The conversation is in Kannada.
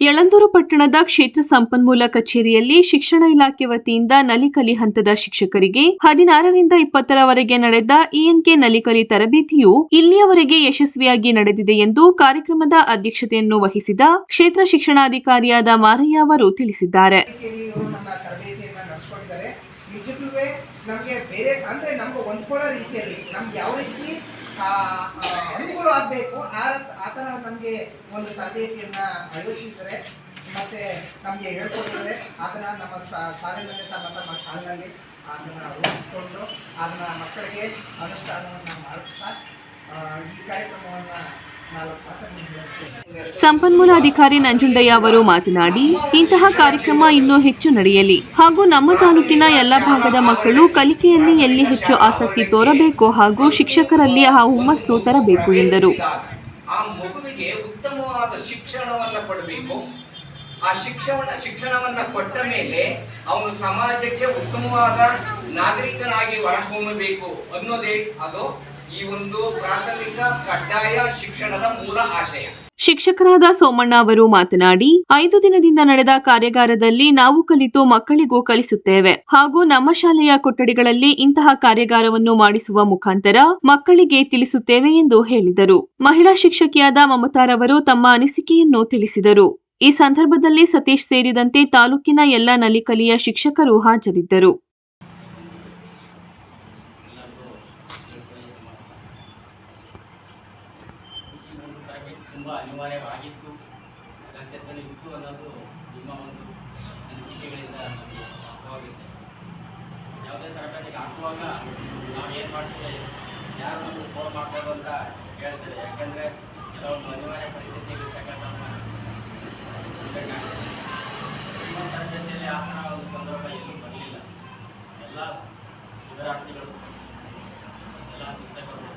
ಯಳಂದೂರು ಪಟ್ಟಣದ ಕ್ಷೇತ್ರ ಸಂಪನ್ಮೂಲ ಕಚೇರಿಯಲ್ಲಿ ಶಿಕ್ಷಣ ಇಲಾಖೆ ವತಿಯಿಂದ ನಲಿಕಲಿ ಹಂತದ ಶಿಕ್ಷಕರಿಗೆ ಹದಿನಾರರಿಂದ ಇಪ್ಪತ್ತರವರೆಗೆ ನಡೆದ ಇಎನ್ಕೆ ನಲಿಕಲಿ ತರಬೇತಿಯು ಇಲ್ಲಿಯವರೆಗೆ ಯಶಸ್ವಿಯಾಗಿ ನಡೆದಿದೆ ಎಂದು ಕಾರ್ಯಕ್ರಮದ ಅಧ್ಯಕ್ಷತೆಯನ್ನು ವಹಿಸಿದ ಕ್ಷೇತ್ರ ಶಿಕ್ಷಣಾಧಿಕಾರಿಯಾದ ಮಾರಯ್ಯ ಅವರು ತಿಳಿಸಿದ್ದಾರೆ. ನಮಗೆ ಬೇರೆ ಅಂದ್ರೆ ನಮ್ಗೆ ಹೊಂದ್ಕೊಳ್ಳೋ ರೀತಿಯಲ್ಲಿ ನಮ್ಗೆ ಯಾವ ರೀತಿ ಅನುಕೂಲ ಆಗಬೇಕು. ಆ ಥರ ನಮಗೆ ಒಂದು ತರಬೇತಿಯನ್ನು ಆಯೋಜಿಸಿದರೆ ಮತ್ತೆ ನಮಗೆ ಹೇಳ್ಕೊಟ್ಟಿದ್ರೆ ಅದನ್ನು ನಮ್ಮ ಸಾಲಿನಲ್ಲಿ ತಮ್ಮ ತಮ್ಮ ಸಾಲಿನಲ್ಲಿ ಅದನ್ನು ರೂಪಿಸಿಕೊಂಡು ಅದನ್ನು ಮಕ್ಕಳಿಗೆ ಅನುಷ್ಠಾನವನ್ನು ಮಾಡುತ್ತಾ ಆ, ಈ ಕಾರ್ಯಕ್ರಮವನ್ನ ಸಂಪನ್ಮೂಲ ಅಧಿಕಾರಿ ನಂಜುಂಡಯ್ಯ ಅವರು ಮಾತನಾಡಿ, ಇಂತಹ ಕಾರ್ಯಕ್ರಮ ಇನ್ನೂ ಹೆಚ್ಚು ನಡೆಯಲಿ. ಹಾಗೂ ನಮ್ಮ ತಾಲೂಕಿನ ಎಲ್ಲ ಭಾಗದ ಮಕ್ಕಳು ಕಲಿಕೆಯಲ್ಲಿ ಎಲ್ಲಿ ಹೆಚ್ಚು ಆಸಕ್ತಿ ತೋರಬೇಕು ಹಾಗೂ ಶಿಕ್ಷಕರಲ್ಲಿ ಆ ಹುಮ್ಮಸ್ಸು ತರಬೇಕು ಎಂದರು. ಆ ಶಿಕ್ಷಣ, ಶಿಕ್ಷಣವನ್ನ ಕೊಟ್ಟ ಮೇಲೆ ಅವನು ಸಮಾಜಕ್ಕೆ ಉತ್ತಮವಾದ ನಾಗರಿಕನಾಗಿ ಹೊರಹೊಮ್ಮಬೇಕು ಅನ್ನೋದೇ ಅದು ಈ ಒಂದು ಪ್ರಾಥಮಿಕ ಕಡ್ಡಾಯ ಶಿಕ್ಷಣದ ಮೂಲ ಆಶಯ. ಶಿಕ್ಷಕರಾದ ಸೋಮಣ್ಣ ಅವರು ಮಾತನಾಡಿ, ಐದು ದಿನದಿಂದ ನಡೆದ ಕಾರ್ಯಾಗಾರದಲ್ಲಿ ನಾವು ಕಲಿತು ಮಕ್ಕಳಿಗೂ ಕಲಿಸುತ್ತೇವೆ ಹಾಗೂ ನಮ್ಮ ಶಾಲೆಯ ಕೊಠಡಿಗಳಲ್ಲಿ ಇಂತಹ ಕಾರ್ಯಾಗಾರವನ್ನು ಮಾಡಿಸುವ ಮುಖಾಂತರ ಮಕ್ಕಳಿಗೆ ತಿಳಿಸುತ್ತೇವೆ ಎಂದು ಹೇಳಿದರು. ಮಹಿಳಾ ಶಿಕ್ಷಕಿಯಾದ ಮಮತಾರವರು ತಮ್ಮ ಅನಿಸಿಕೆಯನ್ನು ತಿಳಿಸಿದರು. ಈ ಸಂದರ್ಭದಲ್ಲಿ ಸತೀಶ್ ಸೇರಿದಂತೆ ತಾಲೂಕಿನ ಎಲ್ಲ ನಲಿಕಲಿಯ ಶಿಕ್ಷಕರು ಹಾಜರಿದ್ದರು ಈ ಒಂದು ತರಬೇತಿ ತುಂಬ ಅನಿವಾರ್ಯವಾಗಿತ್ತು. ಅಗತ್ಯತೆಯೂ ಇತ್ತು ಅನ್ನೋದು ನಿಮ್ಮ ಒಂದು ಅನಿಸಿಕೆಗಳಿಂದ ನಮಗೆ ಅರ್ಥವಾಗುತ್ತೆ. ಯಾವುದೇ ತರಬೇತಿಗೆ ಹಾಕುವಾಗ ನಾವು ಏನು ಮಾಡ್ತೀವಿ? ಯಾರು ನಮಗೆ ಫೋನ್ ಮಾಡ್ತಾರೋ ಅಂತ ಹೇಳ್ತಾರೆ ಯಾಕಂದರೆ ಕೆಲವೊಂದು ಅನಿವಾರ್ಯ ಪರಿಸ್ಥಿತಿಗಳಿರ್ತಕ್ಕಂಥ ನಿಮ್ಮ ತರಬೇತಿಯಲ್ಲಿ ಆ ಥರ ಒಂದು ಸಂದರ್ಭ ಎಲ್ಲೂ ಬರಲಿಲ್ಲ. ಎಲ್ಲ ವಿದ್ಯಾರ್ಥಿಗಳು, ಎಲ್ಲ ಶಿಕ್ಷಕರು